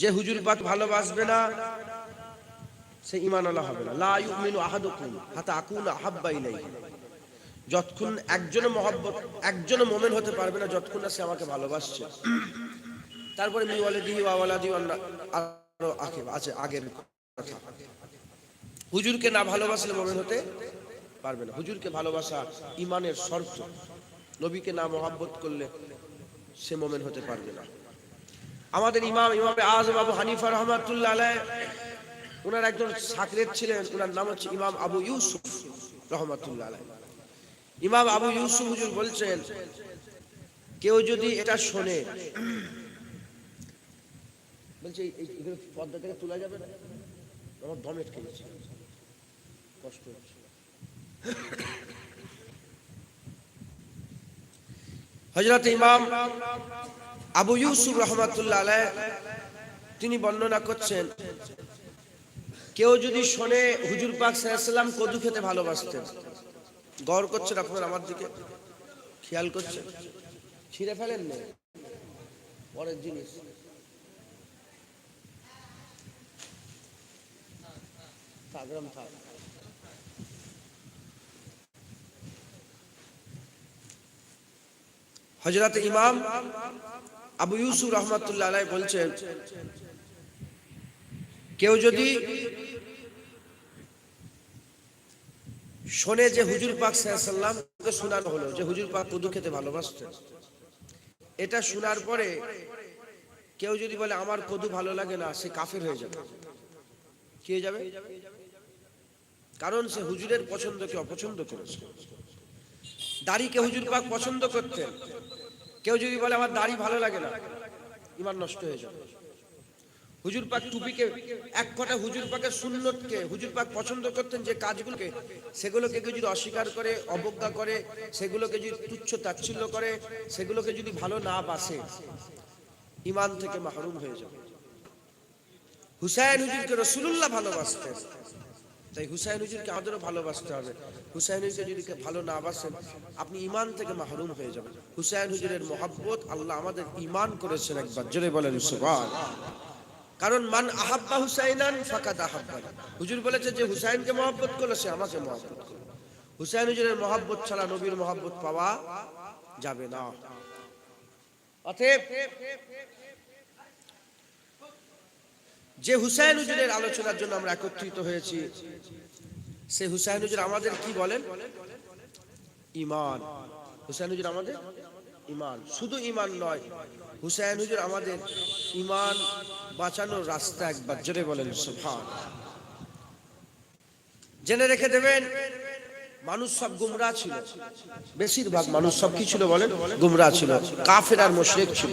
যে হুজুর পাক ভালোবাসবে না, সে ইমান আল্লাহ হবে না। লা ইউমিনু আহাদুকুম হাতা আকুনা আহাব্বা ইলাইহি। যতক্ষণ একজনের মহব্বত একজনের মোমেন হতে পারবে না, যতক্ষণ না সে আমাকে ভালোবাসছে। তারপরে মি ওয়ালিদিহি ওয়া ওয়ালাদি আরও আগে আছে, আগের কথা। হুজুরকে না ভালোবাসলে মোমেন হতে পারবে না। হুজুরকে ভালোবাসা ইমানের শর্ত। নবীকে না মহাব্বত করলে সে মোমেন হতে পারবে না। আমাদের ইমাম, ইমামে আজম আবু হানিফা রহমাতুল্লাহ আলাই ওনার একজন সাকরেত ছিলেন ওনার নাম হচ্ছে ইমাম আবু ইউসুফ রহমাতুল্লাহ আলাই ইমাম আবু ইউসুফ হুজুর বলছেন, কেউ যদি এটা শোনে বলছে এগুলো পর্দা থেকে তোলা যাবে না? আমার দম আটকে গেছে। কষ্ট হচ্ছে। হজরত ইমাম আবু ইউসুফ রহমাতুল্লাহ তিনি বর্ণনা করছেন, কেউ যদি শোনে হুজুর পাক সাল্লাম কদু খেতে ভালোবাসতেন, গড় করছেন আপনার আমার দিকে? খেয়াল করছেন? ছিঁড়ে ফেলেন না? পরের জিনিস থাকলাম থাক। হজরত ইমাম আবু ইউসুফ রহমতুল্লাহ আলাই বলছেন, কেউ যদি শোনে যে হুজুর পাক সাল্লামকে শোনানো হলো, যে হুজুর পাক কদু খেতে ভালোবাসতেন এটা শোনার পরে কেউ যদি বলে, আমার কদু ভালো লাগে না, সে কাফের হয়ে যাবে। কি যাবে? কারণ সে হুজুরের পছন্দকে অপছন্দ করেছে। দাড়িকে হুজুর পাক পছন্দ করতেন কেউ যদি বলে, আমার দাড়ি ভালো লাগে না ইমান নষ্ট হয়ে যাবে। হুজুর পাক টুপিকে, এক কটা হুজুর পাকের সুন্নতকে, হুজুর পাক পছন্দ করতেন যে কাজগুলোকে, সেগুলোকে কেউ যদি অস্বীকার করে, অবজ্ঞা করে, সেগুলোকে যদি তুচ্ছ তাচ্ছিল্য করে, সেগুলোকে যদি ভালো না বাসে, ইমান থেকে মাহরুম হয়ে যাবে। হুসাইন হুজুরকে রসুলুল্লাহ ভালোবাসতেন। তাই হুসাইন হুজুরকে আমাদেরও ভালোবাসতে হবে। হুসাইন হুজুর যদি ভালো না বাসেন, আপনি ইমান থেকে মাহরুম হয়ে যাবেন। হুসাইন হুজুরের মহাব্বত আল্লাহ আমাদের ইমান করেছেন একবার। জোরে বলেন, সুবহান। কারণ, মান আহাব্বা হুসাইনান, ফাকাদ আহাব্বা হুজুর বলেছে যে, হুসাইনকে মহব্বত করল সে আমাকে মহব্বত করল হুসাইন হুজুরের মহব্বত ছাড়া নবীর মহব্বত পাওয়া যাবে না। অতএব যে হুসাইন হুজুরের আলোচনার জন্য আমরা একত্রিত হয়েছি, সে হুসাইন হুজুর আমাদের কি বলেন? ইমান। হুসাইন হুজুর আমাদের? ইমান। শুধু ইমান নয় হুসাইন হুজুর আমাদের ইমান বাঁচানোর রাস্তা একবার জোরে বলেন সুফান জেনে রেখে দেবেন, মানুষ সব গুমরা ছিল। বেশিরভাগ মানুষ সব কি ছিল বলেন? গুমরা ছিল। কাফের আর মুশরিক ছিল।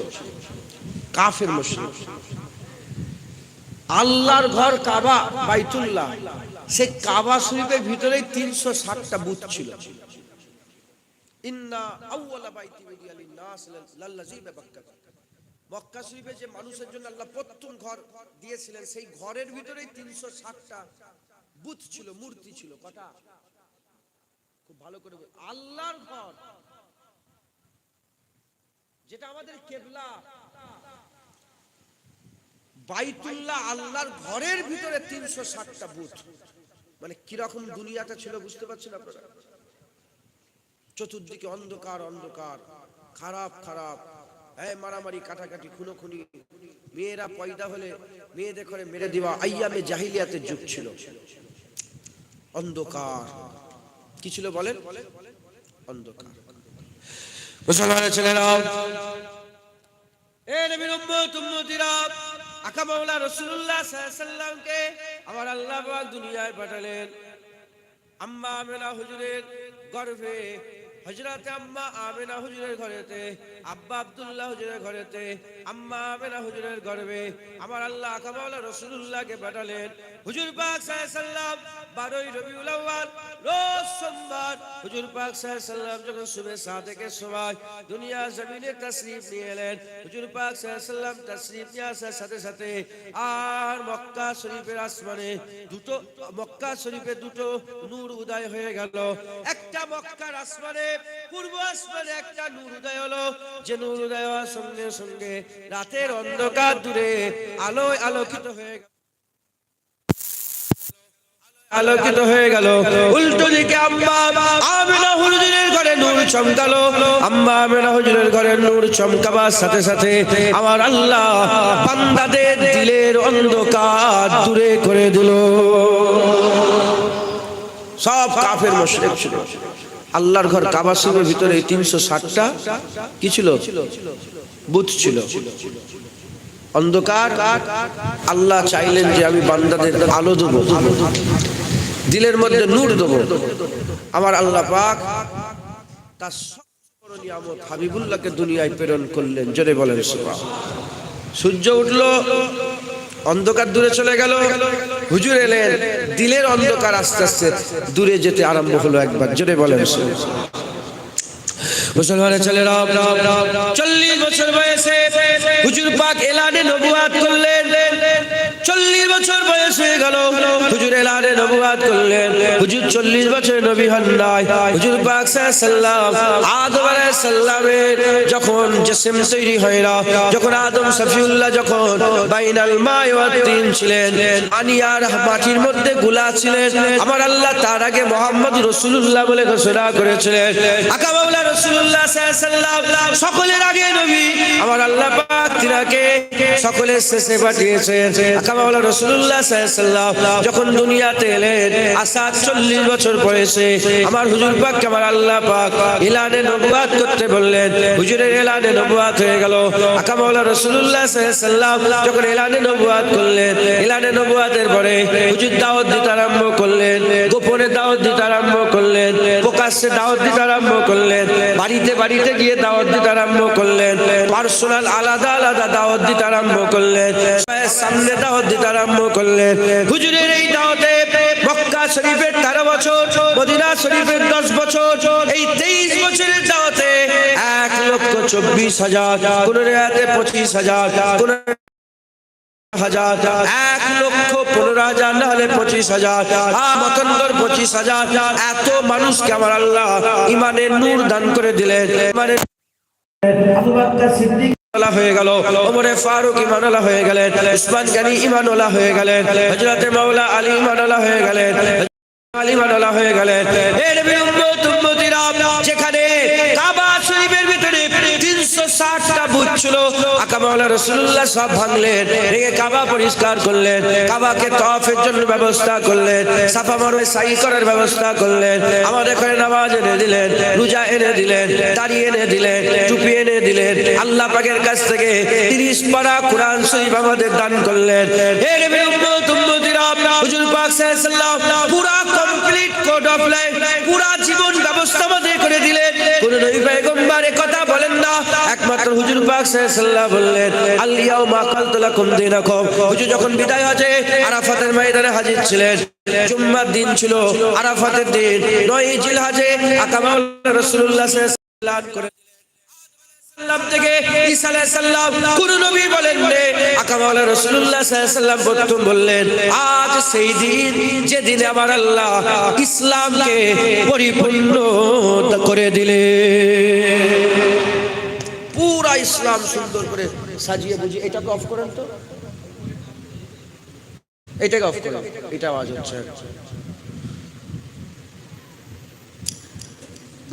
কাফের মুশরিক। আল্লাহর ঘর কাবা বাইতুল্লাহ। সে কাবা শরীফের ভিতরেই তিনশো ষাটটা বুথ ছিল। মক্কা শরীফে যে মানুষের জন্য আল্লাহ প্রথম ঘর দিয়েছিলেন, সেই ঘরের ভিতরেই তিনশো ষাটটা বুথ ছিল, মূর্তি ছিল। কটা খুব ভালো করে আল্লাহর ঘর। যেটা আমাদের কেবলা। বাইতুল্লাহ আল্লাহর ঘরের ভিতরে তিনশো ষাটটা বুথ। মানে কীরকম দুনিয়াটা ছিল বুঝতে পারছেন আপনারা? চতুর্দিকে অন্ধকার অন্ধকার, খারাপ খারাপ। হ্যাঁ মারামারি, কাটাকাটি, খুনোখুনি। মেয়েরা পয়দা হলে মেয়েদের করে মেরে দেওয়া আইয়ামে জাহিলিয়াতের যুগ ছিল। অন্ধকার। কি ছিল বলেন? অন্ধকার। মুসলমানের ছেলেরা, এ নবীর উম্মত, উম্মতিরা আকা মাওলা আলাইহি সাল্লামকে আমার আল্লাহ দুনিয়ায় পাঠালেন। আম্মা আমেনা হুজুরের গর্ভে হজরতে আম্মা আমেনা হুজুরের ঘরেতে, আব্বা আব্দুল্লাহ হুজুরের ঘরেতে, আম্মা আমেনা হুজুরের গর্বে আমার আল্লাহ কামাওলা রসুল্লাহকে পাঠালেন। হুজুর পাক সাল্লাম বারোই রবিউল আউয়াল, রোজ সোমবার হুজুর পাক সাল্লাম যখন সুবে সাদেকের সময় দুনিয়া জমিনে তশরিফ নিয়ে এলেন, হুজুর পাক সাল্লাম তশরিফ নিয়ে আসার সাথে সাথে আর মক্কা শরীফের আসমানে দুটো, মক্কা শরীফে দুটো নূর উদয় হয়ে গেল। একটা মক্কার আসমানে, পূর্ব আসমানে একটা নূর উদয় হলো। যে নূর উদয় হওয়ার সঙ্গে সঙ্গে রাতের অন্ধকার দূরে আলোয় আলোকিত হয়ে গেল। আলোকিত হয়ে গেল। উল্টো দিকে আম্মা হুজুরের ঘরে নূর চমকালো। আম্মা হুজুরের ঘরে নূর চমকাবার সাথে সাথে আমার আল্লাহ দিলের অন্ধকার দূরে করে দিল। সব কাফের মুশরিক আল্লাহর ঘর কাবা শরীফের ভিতরে তিনশো ষাটটা কি ছিল? বুথ ছিল। অন্ধকার। আল্লাহ চাইলেন যে আমি বান্দাদের আলো দেবো। দিলের মধ্যে নূর দেবো। আমার আল্লাহ পাক তার নিয়ামত হাবিবুল্লাহকে দুনিয়ায় প্রেরণ করলেন। জোরে বলেন। সূর্য উঠল অন্ধকার দূরে চলে গেল। হুজুর এলেন দিলের অন্ধকার আস্তে আস্তে দূরে যেতে আরম্ভ হলো একবার। জোরে বলেন। মুসলমানের ছেলেরা চল্লিশ বছর বয়সে হুজুর পাক এলানে নবুয়াত করলেন। বছর বয়স হয়ে গেল। হুজুর এলানে নবুয়াত করলেন। হুজুর চল্লিশ বছর নবী হন নাই। হুজুর পাক সাল্লাম যখন হয় না, যখন আদম সফিউল্লাহ যখন বাইনাল ছিলেন আনিয়ার মাটির মধ্যে গুলা ছিলেন, আমার আল্লাহ তার আগে মোহাম্মদ রসুল্লাহ বলে ঘোষণা করেছিলেন। আকা সকলের আগে নবী। আমার আল্লাহ সকলের শেষে পাঠিয়েছেন। যখন দুনিয়াতে এলেন চল্লিশ বছর আমার হুজুর আমার আল্লাহ পাক ইলানে করতে বললেন। হুজুরের এলানে হয়ে গেল। আকা মাওলা রসুল্লাহ যখন এলানে করলেন, এলানে নবুয়াতের পরে হুজুর দাওয়াত দিতে আরম্ভ করলেন, গোপনে দাওয়াত দিতে আরম্ভ করলেন, প্রকাশ্যে দাওয়াত দিতে আরম্ভ করলেন, বাড়িতে বাড়িতে গিয়ে দাওয়াত দিতে আরম্ভ করলেন। পার্সোনাল আলাদা আলাদা দাওয়াত দিতে আরম্ভ করলেন। সামনে দাওয়াত দিতে আরম্ভ করলেন। হুজুরের এই দাওয়াতে মক্কা শরীফের তেরো বছর, মদিনা শরীফের দশ বছর, এই তেইশ বছরের দাওয়াতে এক লক্ষ চব্বিশ হাজার, পনেরো হাতে পঁচিশ হাজার হাজার এক লক্ষ পনেরো হাজার না হলে পঁচিশ হাজার মতন্দর পঁচিশ হাজার। এত মানুষকে আমার আল্লাহ ইমানের নূর দান করে দিলেন। ইমানের সিদ্দিক হয়ে গেল ওমরে ফারুক ইমানওয়ালা হয়ে গেলেন উসমান গানি ইমানওয়ালা হয়ে গেলেন হযরতে মাওলা আলী ইমানওয়ালা হয়ে গেলেন আলী ইমানওয়ালা হয়ে গেলেন। যেখানে কাবা শরীফের ভিতরে 360টা বুথ ছিল আকা মাওলা রাসূলুল্লাহ সব ভাঙলেন, ভেঙে কাবা পরিষ্কার করলেন, কাবাকে তওয়াফের জন্য ব্যবস্থা করলেন, সাফা মারওয়া সাই করার ব্যবস্থা করলেন আমাদের করে নামাজ এনে দিলেন, রোজা এনে দিলেন, দাড়ি এনে দিলেন, টুপি এনে দিলেন, আল্লাহ পাকের কাছ থেকে 30 পারা কোরআন শরীফ আমাদের দান করলেন। হে নবী উম্মত, উম্মতিরা, হুজুর পাক সাল্লাল্লাহু পুরা কমপ্লিট কোড অফ লাইফ পুরা জীবন ব্যবস্থা আমাদের করে দিলেন। কোন নবী পয়গম্বর কথা বলেন না, একমাত্র হুজুর পাক সাল্লাল্লাহু বললেন মা দিনাকুম। হুজুর যখন বিদায় হজে আরাফাতের ময়দানে হাজির ছিলেন। জুম্মার দিন ছিল, আরাফাতের দিন। নয় জিলহাজে আকামাল করে আজ সেই দিন আমার পরিপূর্ণ করে দিলে পুরা ইসলাম সুন্দর করে সাজিয়ে বুঝিয়ে, এটাকে অফ করেন তো? এটাকে অফ করেন। এটা আওয়াজ হচ্ছে।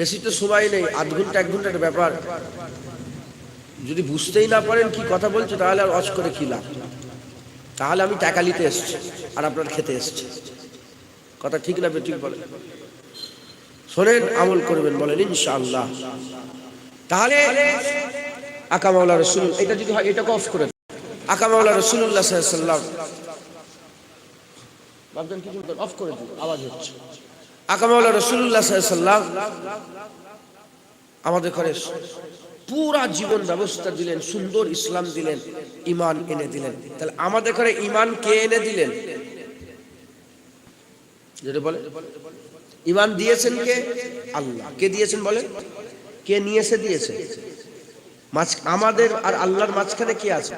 বেশি তো সময় নেই, আধ ঘণ্টা, এক ঘণ্টার ব্যাপার। যদি বুঝতেই না পারেন কি কথা বলছে, তাহলে আর অজ করে কি লাভ? তাহলে আমি টাকা নিতে এসছি, আর আপনার খেতে এসছি। কথা ঠিক না ঠিক বলেন শোনেন, আমল করবেন বলেন, ইনশাআল্লাহ। তাহলে আকা মাওলা রসুল এটা যদি হয়, এটাকে অফ করে দেন। আকা রসুল্লাহ সাল্লাম আমাদের ঘরে পুরা জীবন ব্যবস্থা দিলেন, সুন্দর ইসলাম দিলেন ইমান এনে দিলেন। তাহলে আমাদের ঘরে ইমান কে এনে দিলেন? যেটা বলে ইমান দিয়েছেন কে? আল্লাহ। কে দিয়েছেন বলে কে নিয়ে এসে দিয়েছে। আমাদের আর আল্লাহর মাঝখানে কে আছে?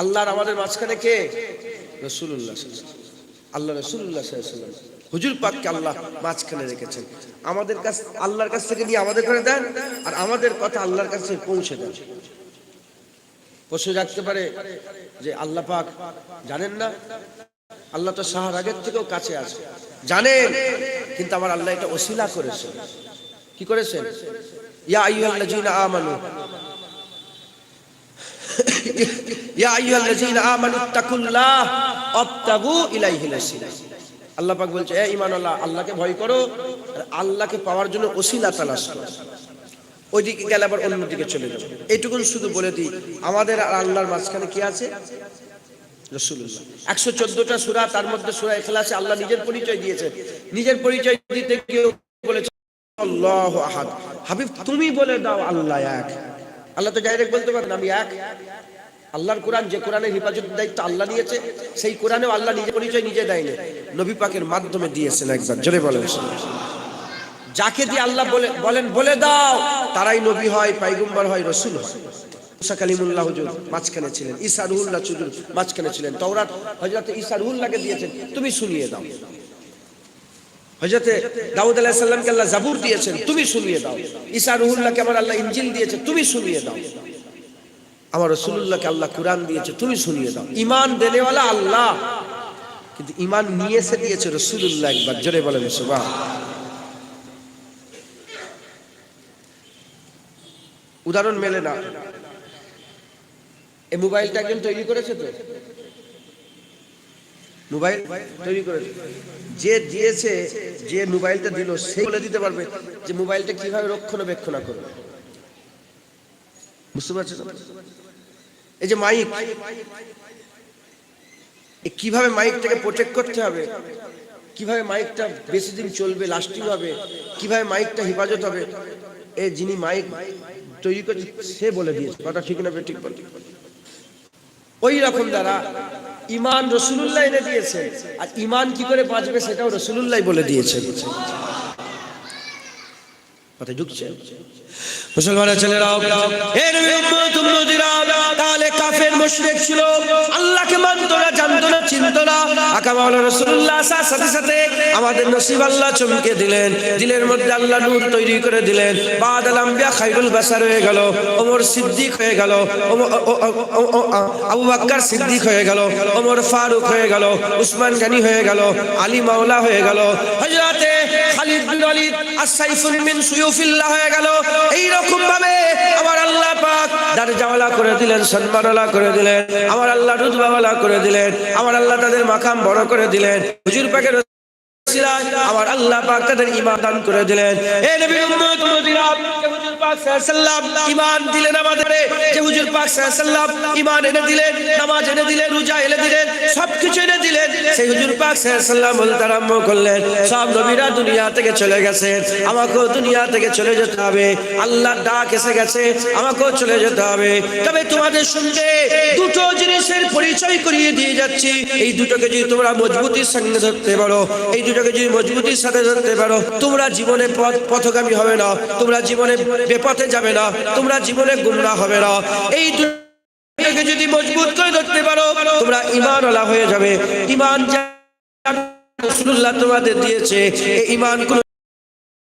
আল্লাহর আমাদের মাঝখানে কে? রসুল্লাহ আল্লাহ রসুল্লাহ হুজুর পাককে আল্লাহ মাঝখানে রেখেছেন। আমাদের কাছ আল্লাহর কাছ থেকে নিয়ে আমাদের করে দেন, আর আমাদের কথা আল্লাহর কাছে পৌঁছে দেন। প্রশ্ন রাখতে পারে যে আল্লাহ পাক জানেন না। আল্লাহ তো সাহার আগের থেকেও কাছে আছে। জানেন, কিন্তু আমার আল্লাহ এটা ওসিলা করেছে কি করেছেন? ইয়া বলছে, এ ঈমানওয়ালা আল্লাহকে ভয় করো আল্লাহকে পাওয়ার জন্য ওসিলা তালাশ করো। ওইদিকে গেলে আবার অন্যদিকে চলে যাবে। এইটুকুন শুধু বলে দিই, আমাদের আর আল্লাহর মাঝখানে কি আছে? একশো চোদ্দটা সুরা, তার মধ্যে সুরা এখলাসে আল্লাহ নিজের পরিচয় দিয়েছেন। নিজের পরিচয় দিতে কেউ বলেছে আল্লাহ আহাদ। হাবিব, তুমি বলে দাও আল্লাহ এক। আল্লাহ তো ডাইরেক্ট বলতে পারেন আমি এক। আল্লাহর কোরআন, যে কোরআনের হেফাজতের দায়িত্ব আল্লাহ নিয়েছে, সেই কোরআনেও আল্লাহ নিজের পরিচয় নিজে দেয়নি। নবী পাকের মাধ্যমে দিয়েছেন একবার, জোরে বলেন। যাকে দিয়ে আল্লাহ বলে বলেন, বলে দাও, তারাই নবী হয়, পাইগম্বর হয়, রসুল হয়। মুসা কালিমুল্লাহ হুজুর মাঝখানে ছিলেন, ঈসা রুহুল্লাহ মাঝখানে ছিলেন। তওরাত হযরত ঈসা রুহুল্লাহকে দিয়েছেন, তুমি শুনিয়ে দাও। হযরতে দাউদ আলাইহিস সালামকে আল্লাহ জাবুর দিয়েছেন, তুমি শুনিয়ে দাও। ঈসা রুহুল্লাহকে আমার আল্লাহ ইনজিল দিয়েছে, তুমি শুনিয়ে দাও। আমার রাসূলুল্লাহকে আল্লাহ কুরআন দিয়েছে, তুমি শুনিয়ে দাও। ঈমান দেনেওয়ালা আল্লাহ। কিন্তু ঈমান নিয়ে এসে দিয়েছে রাসূলুল্লাহ একবার, জোরে বলেন সুবহান। উদাহরণ মেলে না। এই মোবাইলটা একজন তৈরি করেছে তো? মোবাইল তৈরি করেছে। যে দিয়েছে, যে মোবাইলটা দিল সে বলে দিতে পারবে যে মোবাইলটা কীভাবে রক্ষণাবেক্ষণা করবে। বুঝতে পারছেন? এই যে মাইক কীভাবে মাইকটাকে প্রোটেক্ট করতে হবে? কীভাবে মাইকটা বেশি দিন চলবে লাস্টিং হবে? কীভাবে মাইকটা হেফাজত হবে? এ যিনি মাইক তৈরি করেছে, সে বলে দিয়েছে। কথা ঠিক না ঠিক বলে ওই রকম দ্বারা ইমান রসুল্লাহ এনে দিয়েছে। আর ইমান কি করে বাঁচবে সেটাও রসুল্লাহ বলে দিয়েছে। কথা ঢুকছে মুসলমানের ছেলেরাও, এর তৈরি করে দিলেন। হয়ে ওমর সিদ্দিক হয়ে গেল আবু সিদ্দিক হয়ে গেল, ওমর ফারুক হয়ে গেল, উসমান গানি হয়ে গেল, আলী মাওলা হয়ে গেল, হযরতে হয়ে গেল। এই রকম আমার আল্লাহ পাক করে দিলেন আমার আল্লাহ রুতবাওয়ালা করে দিলেন, আমার আল্লাহ তাদের মাকাম বড় করে দিলেন, হুজুর পাকের আমার আল্লাহ পাক তাদের দান করে দিলেন। আমাকেও দুনিয়া থেকে চলে যেতে হবে। আল্লাহর ডাক এসে গেছে, আমাকেও চলে যেতে হবে। তবে তোমাদের দুটো জিনিসের পরিচয় করিয়ে দিয়ে যাচ্ছি। এই দুটোকে যদি তোমরা মজবুতির সঙ্গে ধরতে পারো, এই দুটোকে যদি মজবুতির সাথে ধরতে পারো, তোমরা জীবনে পথ পথগামী হবে না। তোমরা জীবনে বেপথে যাবে না, তোমরা জীবনে গুমরা হবে না। এই দুটোকে যদি মজবুত করে ধরতে পারো, তোমরা ইমানওয়ালা হয়ে যাবে। ইমান রাসূলুল্লাহ তোমাদের দিয়েছে, এই ইমান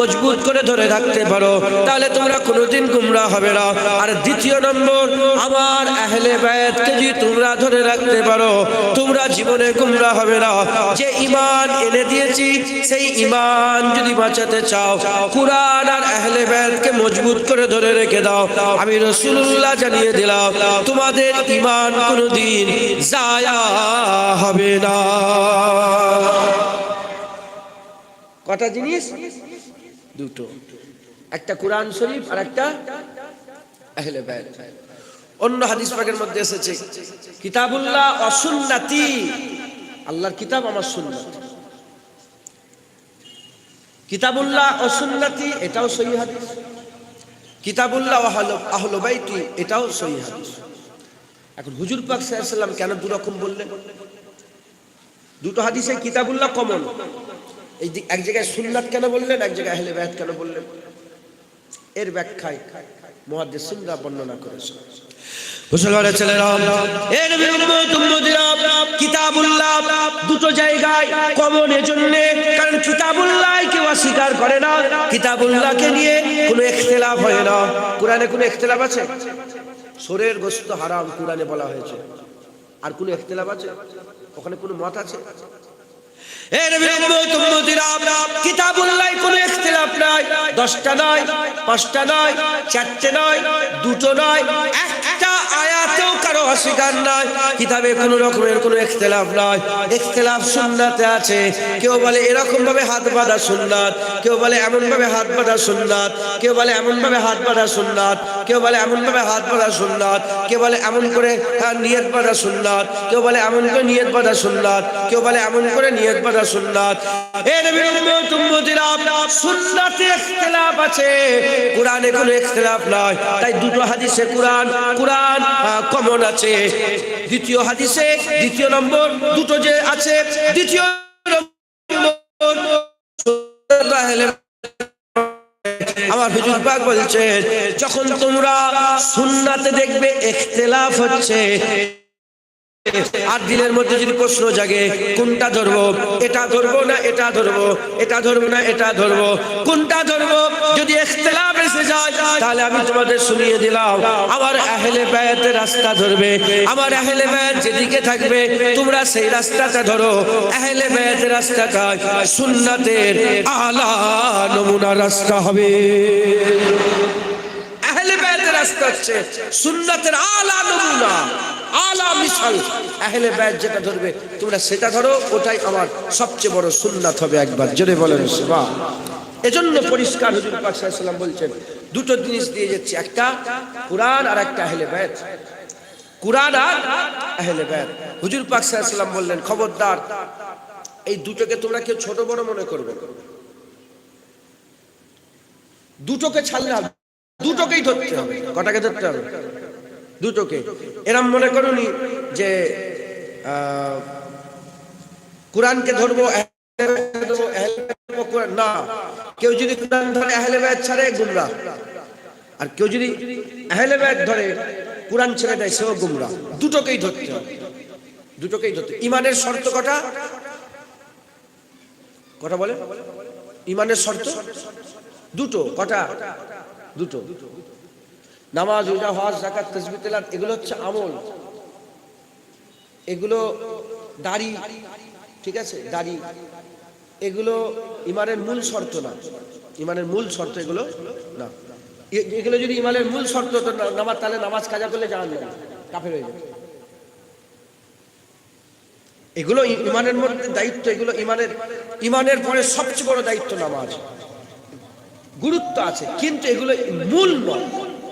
মজবুত করে ধরে রাখতে পারো, তাহলে তোমরা কোনোদিন গুমরা হবে না। আর দ্বিতীয় নম্বর আমার আহলে বায়াতকে যদি তোমরা ধরে রাখতে পারো, তোমরা জীবনে গুমরা হবে না। যে ইমান এনে দিয়েছি, সেই ইমান যদি বাঁচাতে চাও, কুরআন আর আহলে বায়াতকে মজবুত করে ধরে রেখে দাও। আমি রসুল্লাহ জানিয়ে দিলাম, তোমাদের ইমান কোনোদিন জায়া হবে না। কটা জিনিস? দুটো। একটা কোরআন শরীফ আর একটা আহলে বায়াত অন্য হাদিস পাকের মধ্যে এসেছে, কিতাবুল্লাহ অসুন্নাতি আল্লাহর কিতাব আমার সুন্নাত। কিতাবুল্লাহ অসুন্নাতি এটাও সহি হাদিস। কিতাবুল্লাহ আহল বাইতি, এটাও সহি হাদিস। এখন হুজুর পাক সাল্লাম কেন দুরকম বললেন? দুটো হাদিসে কিতাবুল্লাহ কমন এই এক জায়গায় সুন্নাত কেন বললেন, এক জায়গায় আহলে বায়াত কেন বললেন? এর ব্যাখ্যায় মুহাদ্দিসিনরা বর্ণনা করেছেন দুটো জায়গায় কমন কারণ কিতাবুল্লাহ কেউ অস্বীকার করে না, কিতাবুল্লাহকে নিয়ে কোনো ইখতিলাফ হয় না। কোরআনে কোনো ইখতিলাফ আছে? সোরের গোস্ত হারাম কোরআনে বলা হয়েছে। আর কোনো ইখতিলাফ আছে? ওখানে কোনো মত আছে? এ নবীর উম্মত উম্মতিরা কিতাবুল্লাহ কোনো ইখতিলাফ নাই, দশটা নয় পাঁচটা নয় চারটে নয় দুটো নয় একটা আয়াতেও কারও অস্বীকার নাই, কিতাবে কোনো রকমের কোনো ইখতিলাফ নাই। ইখতিলাফ সুন্নাতে আছে, কেউ বলে এরকম ভাবে হাত বাঁধা সুন্নাত, কেউ বলে এমন ভাবে হাত বাঁধা সুন্নাত, কেউ বলে এমন ভাবে হাত বাঁধা সুন্নাত কেউ বলে এমন ভাবে হাত বাঁধা সুন্নাত কেউ বলে এমন করে হ্যাঁ, নিয়ত বাঁধা সুন্নাত কেউ বলে এমন করে নিয়ত বাঁধা সুন্নাত কেউ বলে এমন করে নিয়ত বাঁধা সুন্নাত। তাই দুটো হাদিসে কমন আছে। দ্বিতীয় হাদিসে দ্বিতীয় নম্বর দুটো যে আছে দ্বিতীয় আমার হুজুর পাক বলছে যখন তোমরা সুন্নাতে দেখবে ইখতিলাফ হচ্ছে আর দিলের মধ্যে যদি প্রশ্ন জাগে, কোনটা ধরবো? এটা ধরবো না এটা ধরবো? এটা ধরবো না এটা ধরবো? কোনটা ধরবো? যদি ইখতিলাফ এসে যায়, তাহলে আমি তোমাদের শুনিয়ে দিলাম। আমার আহলে বায়াতের রাস্তা ধরবে। আমার আহলে বায়াত যেদিকে থাকবে, তোমরা সেই রাস্তাটা ধরো। আহলে বায়াতের রাস্তাটা সুন্নাতের আলা নমুনা রাস্তা হবে। আহলে বায়াতের রাস্তা হচ্ছে সুন্নাতের আলা নমুনা। আলা মিসাল আহলে বায়াত যেটা ধরবে, তোমরা সেটা ধরো, ওটাই আমার সবচেয়ে বড় সুন্নাত হবে একবার। জোরে বলেন, সুবহান। এজন্য পরিষ্কার হুজুর পাক ওয়াসাল্লাম বলছেন, দুটো জিনিস দিয়ে যাচ্ছে। একটা কোরআন আর একটা আহলে বায়াত কোরআন আর আহলে বায়াত হুজুর পাক ওয়াসাল্লাম বললেন, খবরদার, এই দুটোকে তোমরা কেউ ছোট বড় মনে করবে দুটোকে ছাড়লে হবে, দুটোকেই ধরতে হবে। কটাকে ধরতে হবে? দুটোকে। এরম মনে করুনি যে কোরআনকে ধরবো না, কেউ যদি কোরআন ধরে আহলে বায়াত ছাড়ে, গুমরা। আর কেউ যদি আহলে বায়াত ধরে, কোরআন ছেড়ে দেয়, সেও গুমরা। দুটোকেই ধরতে দুটোকেই ধরতে ইমানের শর্ত কটা? কটা বলে ইমানের শর্ত? দুটো। কটা? দুটো। নামাজ, রোজা, হজ জাকাত তাসবিহ, তেলাওয়াত, এগুলো হচ্ছে আমল। এগুলো দাড়ি, ঠিক আছে? দাড়ি। এগুলো ইমানের মূল শর্ত না। ইমানের মূল শর্ত এগুলো না। এগুলো যদি ইমানের মূল শর্ত হতো নামাজ, তাহলে নামাজ কাজা করলে জানান যাবে কাফের হয়ে যাবে। এগুলো ইমানের মধ্যে দায়িত্ব, এগুলো ইমানের ইমানের পরে সবচেয়ে বড় দায়িত্ব নামাজ। গুরুত্ব আছে, কিন্তু এগুলো মূল নয়।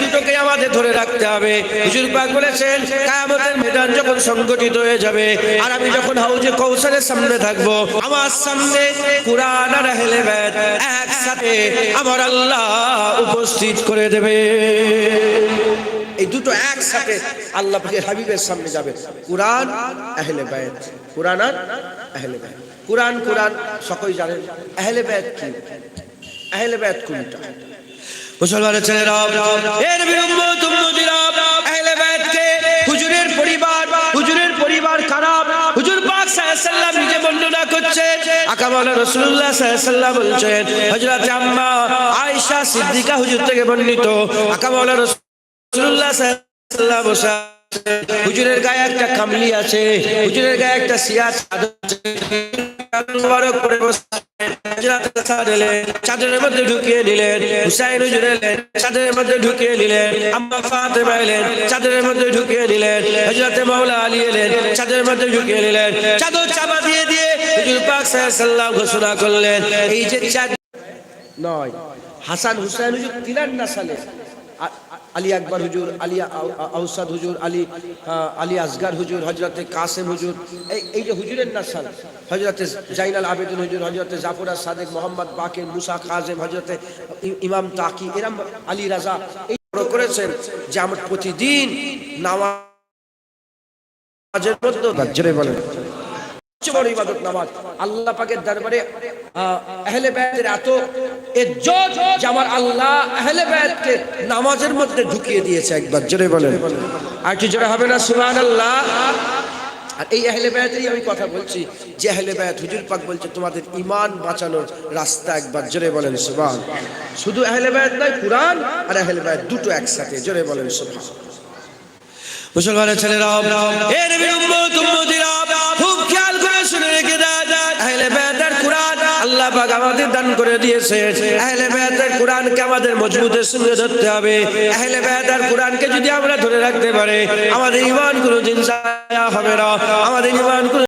দুটোকে আমাদের ধরে রাখতে হবে। হুজুর পাক বলেছেন, কিয়ামতের ময়দান যখন সংগঠিত হয়ে যাবে, আর আমি যখন হাউজে কৌশলের সামনে থাকব, আমার সামনে কুরআন আর আহলে বাইত একসাথে আমার আল্লাহ উপস্থিত করে দেবে। এই দুটো একসাথে আল্লাহ পাকের হাবিবের সামনে যাবে। কোরআন, আহলে বায়াত। কোরআন আর আহলে বায়াত। কোরআন কোরআন জানেন, আহলে বায়াত কি? আহলে বায়াত কোনটা? মুসলমানের ছেলেরা এর থেকে বর্ণিত। একটা আছে হুজুরের গায়ে একটা চাদর আছে। চাদরের মধ্যে ঢুকিয়ে নিলেন হুসাইন হুজুর এলেন চাদরের মধ্যে ঢুকিয়ে নিলেন আম্মা ফাতেমা এলেন চাদরের মধ্যে ঢুকিয়ে নিলেন হযরতে মাওলা আলী এলেন নয় হাসান হুসাইন হুজুর তিনার নাসালে। আ- আলী আকবর হুজুর আলী আউ- আউ- আউসাদ হুজুর আলী আলী আসগার হুজুর হজরতে কাসেম হুজুর এই এই যে হুজুরের নাসাল হজরতে জাইনাল আবেদিন হুজুর হজরতে জাফর সাদেক মোহাম্মদ বাকের মুসা কাজেম হজরতে ইমাম তাকি এরম আলী রাজা এই বড় করেছেন যে আমার প্রতিদিন জোরে বলেন। বড় ইবাদত নামাজ। আল্লাহ পাকের দরবারে আহ, আহলে বায়াতের এত আমার আল্লাহ নামাজের মধ্যে ঢুকিয়ে দিয়েছে একবার আর কি জোরে হবে না? সুবহানাল্লাহ। আর এই আমি কথা বলছি। যে বলছে, তোমাদের ইমান বাঁচানোর রাস্তা একবার, জোরে বলেন, সুবহান। শুধু আহলে নয়, কুরআন আর আহলে বায়াত দুটো একসাথে, জোরে বলেন, সুবহান। মুসলমানের ছেলেরা এ আল্লাহ পাক আমাদের দান করে দিয়েছে। আহলে আমাদের মজবুতের সঙ্গে ধরতে হবে। আহলে বায়াতের কুরআনকে যদি আমরা ধরে রাখতে পারি, আমাদের ঈমান কোনোদিন জায়া হবে না। আমাদের কোনো